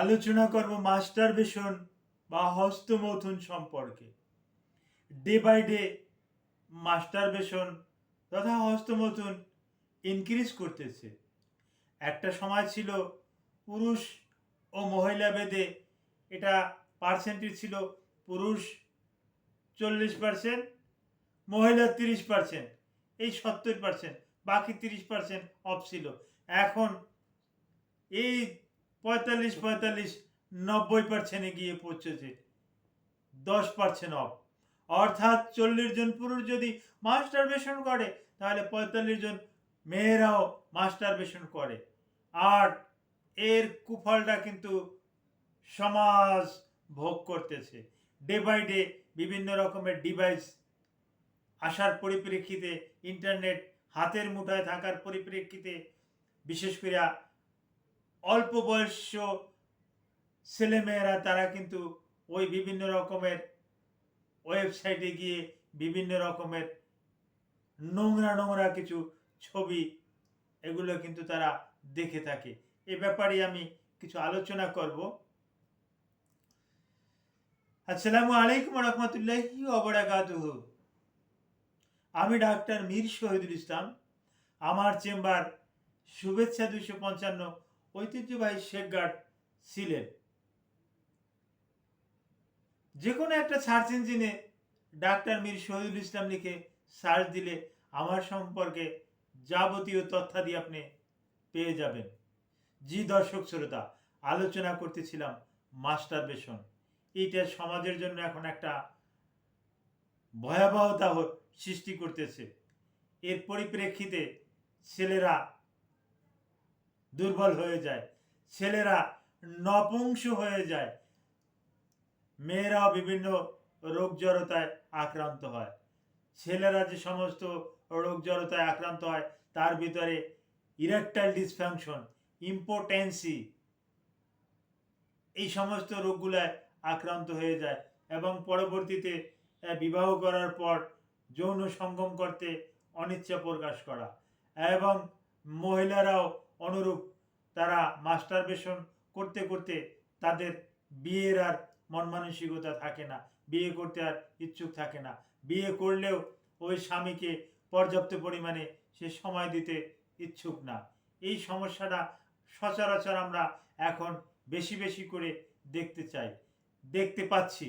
আলোচনা করব মাস্টার বেশন বা হস্তমৈথুন সম্পর্কে। Day by day masturbation তথা হস্তমৈথুন ইনক্রিজ করতেছে। একটা সময় ছিল পুরুষ ও মহিলা বেদে এটা পার্সেন্টেজ ছিল পুরুষ চল্লিশ পার্সেন্ট মহিলা তিরিশ পার্সেন্ট এই সত্তর পার্সেন্ট বাকি তিরিশ পার্সেন্ট অফ ছিল। এখন এই পঁয়তাল্লিশ পঁয়তাল্লিশ, নব্বই পার্সেন্টে গিয়ে পৌঁছেছে। দশ পার্সেন্ট অফ অর্থাৎ চল্লিশ জন পুরুষ যদি মাস্টার বেশন করে, তাহলে পঁয়তাল্লিশ জন মেয়েরাও মাস্টার বেশন করে। আর এর কুফলটা কিন্তু সমাজ ভোগ করতেছে। ডে বাই ডে বিভিন্ন রকমের ডিভাইস আসার পরিপ্রেক্ষিতে ইন্টারনেট হাতের মুঠায় থাকার পরিপ্রেক্ষিতে, বিশেষ করে অল্প বয়স্য ছেলেমেয়েরা, তারা কিন্তু ওই বিভিন্ন রকমের ওয়েবসাইটে গিয়ে বিভিন্ন রকমের নোংরা নোংরা কিছু ছবি, এগুলো কিন্তু তারা দেখে থাকে। এ ব্যাপারে আমি কিছু আলোচনা করব। আসসালামু আলাইকুম রহমতুল্লাহি অবরাকাতুহু আমি ডাক্তার মীর শহীদুল ইসলাম। আমার চেম্বার শুভেচ্ছা দুশো পঞ্চান্ন ঐতিহ্যবাহী শেখগার্ড ছিলেন। যে কোনো একটা সার্চ ইঞ্জিনে ডাক্তার মীর শহীদুল ইসলাম লিখে সার্চ দিলে আমার সম্পর্কে যাবতীয় তথ্যাদি আপনি পেয়ে যাবেন। জি দর্শক শ্রোতা, আলোচনা করতেছিলাম মাস্টার বেশন এইটা সমাজের জন্য এখন একটা ভয়াবহতা সৃষ্টি করতেছে। এর পরিপ্রেক্ষিতে ছেলেরা দুর্বল হয়ে যায়। ছেলেরা নপুংস হয়ে যায়। মেয়েরাও বিভিন্ন রোগ জড়তায় আক্রান্ত হয়। ছেলেরা যে সমস্ত রোগ জড়তায় আক্রান্ত হয়, তার ভিতরে ইরেকটাইল ডিসফাংশন ইম্পোটেন্সি এই সমস্ত রোগগুলায় আক্রান্ত হয়ে যায় এবং পরবর্তীতে বিবাহ করার পর যৌন সঙ্গম করতে অনিচ্ছা প্রকাশ করা এবং মহিলারাও অনুরূপ তারা মাস্টারবেশন করতে করতে তাদের বিয়ের আর মন মানসিকতা থাকে না। বিয়ে করতে আর ইচ্ছুক থাকে না। বিয়ে করলেও ওই স্বামীকে পর্যাপ্ত পরিমাণে সে সময় দিতে ইচ্ছুক না। এই সমস্যাটা সচরাচর আমরা এখন বেশি বেশি করে দেখতে চাই। দেখতে পাচ্ছি।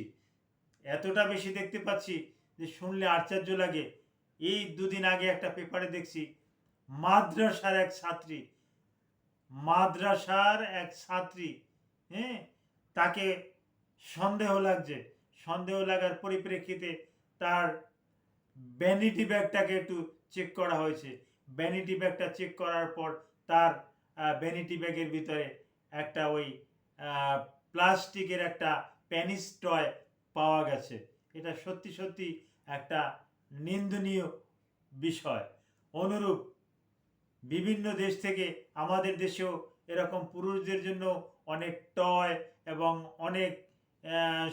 এতটা বেশি দেখতে পাচ্ছি যে শুনলে আশ্চর্য লাগে। এই দুদিন আগে একটা পেপারে দেখছি, মাদ্রাসার এক ছাত্রী মাদ্রাসার এক ছাত্রী হ্যাঁ তাকে সন্দেহ লাগছে। সন্দেহ লাগার পরিপ্রেক্ষিতে তার ভ্যানিটি ব্যাগটাকে একটু চেক করা হয়েছে। ভ্যানিটি ব্যাগটা চেক করার পর তার ভ্যানিটি ব্যাগের ভিতরে একটা ওই প্লাস্টিকের একটা প্যানিস টয় পাওয়া গেছে। এটা সত্যি সত্যি একটা নিন্দনীয় বিষয়। অনুরূপ বিভিন্ন দেশ থেকে আমাদের দেশেও এরকম পুরুষদের জন্য অনেক টয় এবং অনেক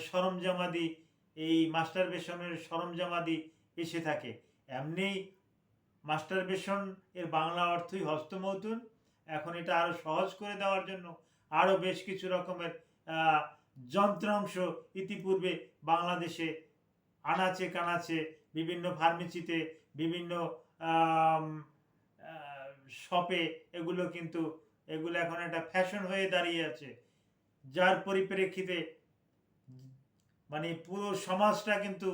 সরঞ্জামাদি, এই মাস্টারবেশনের সরঞ্জামাদি এসে থাকে। এমনি মাস্টারবেশন এর বাংলা অর্থই হস্তমৈথুন। এখন এটা আরও সহজ করে দেওয়ার জন্য আরও বেশ কিছু রকমের যন্ত্রাংশ ইতিপূর্বে বাংলাদেশে আনাচে কানাচে বিভিন্ন ফার্মেসিতে বিভিন্ন শপে এগুলো কিন্তু, এগুলো এখন একটা ফ্যাশন হয়ে দাঁড়িয়ে আছে। যার পরিপ্রেক্ষিতে মানে পুরো সমাজটা কিন্তু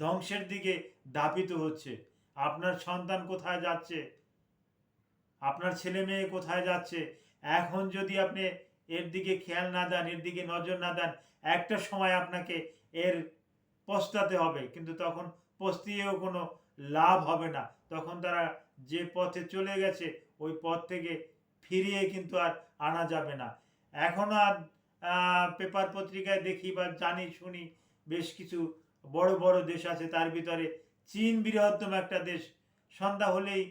ধ্বংসের দিকে ধাপিত হচ্ছে। আপনার সন্তান কোথায় যাচ্ছে? আপনার ছেলে মেয়ে কোথায় যাচ্ছে? এখন যদি আপনি এর দিকে খেয়াল না দেন, এর দিকে নজর না দেন, একটা সময় আপনাকে এর পস্তাতে হবে, কিন্তু তখন পস্তিয়েও কোনো লাভ হবে না। তখন তারা যে পথে চলে গেছে ওই পথ থেকে ফিরিয়ে কিন্তু আর আনা যাবে না। এখনও আর পেপার পত্রিকায় দেখি বা জানি, শুনি বেশ কিছু বড় বড় দেশ আছে, তার ভিতরে চীন বৃহত্তম একটা দেশ। সন্ধ্যা হলেই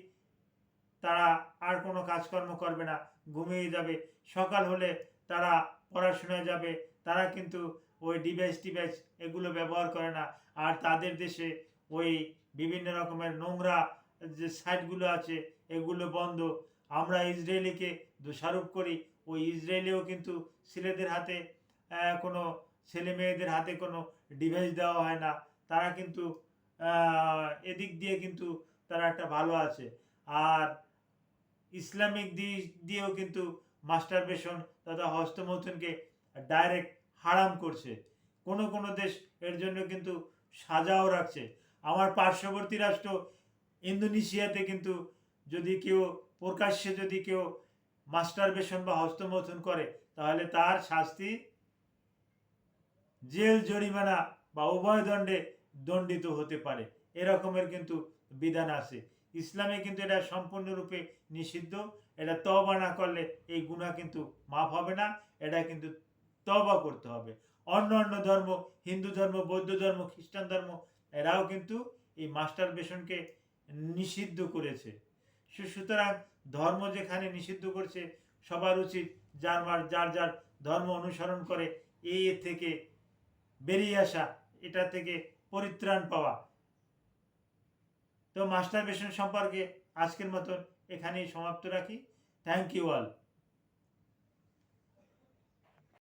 তারা আর কোনো কাজকর্ম করবে না, ঘুমিয়ে যাবে। সকাল হলে তারা পড়াশোনায় যাবে, তারা কিন্তু ওই ডিভাইস, টিভাইস এগুলো ব্যবহার করে না। আর তাদের দেশে ওই বিভিন্ন রকমের নোংরা যে সাইটগুলো আছে, এগুলো বন্ধ। আমরা ইসরায়েলিকে দোষারোপ করি। ওই ইসরায়েলেও কিন্তু ছেলেদের হাতে কোনো ছেলে মেয়েদের হাতে কোনো ডিভাইস দেওয়া হয় না। তারা কিন্তু এদিক দিয়ে কিন্তু তারা একটা ভালো আছে। আর ইসলামিক দিক দিয়েও কিন্তু মাস্টারবেশন তথা হস্তমৈথুনকে ডাইরেক্ট হারাম করছে। কোনো কোনো দেশ এর জন্য কিন্তু সাজাও রাখছে। আমার পার্শ্ববর্তী রাষ্ট্র ইন্দোনেশিয়াতে কিন্তু যদি কেউ প্রকাশ্যে যদি কেউ মাস্টার মাস্টারবেশন বা হস্তমৈথুন করে, তাহলে তার শাস্তি জেল, জরিমানা বা উভয় দণ্ডে দণ্ডিত হতে পারে। এরকমের কিন্তু বিধান আছে। ইসলামে কিন্তু এটা সম্পূর্ণরূপে নিষিদ্ধ। এটা তবা না করলে এই গুণা কিন্তু মাফ হবে না। এটা কিন্তু তবা করতে হবে। অন্য অন্য ধর্ম, হিন্দু ধর্ম, বৌদ্ধ ধর্ম, খ্রিস্টান ধর্ম, এরাও কিন্তু এই মাস্টার বেশনকে নিষিদ্ধ করেছে। সুতরাং ধর্ম যেখানে নিষিদ্ধ করছে, সবার উচিত যার যার যার ধর্ম অনুসরণ করে এই থেকে বেরিয়ে আসা, এটা থেকে পরিত্রাণ পাওয়া। তো মাস্টার বেশন সম্পর্কে আজকের মতন এখানেই সমাপ্ত রাখি। Thank you all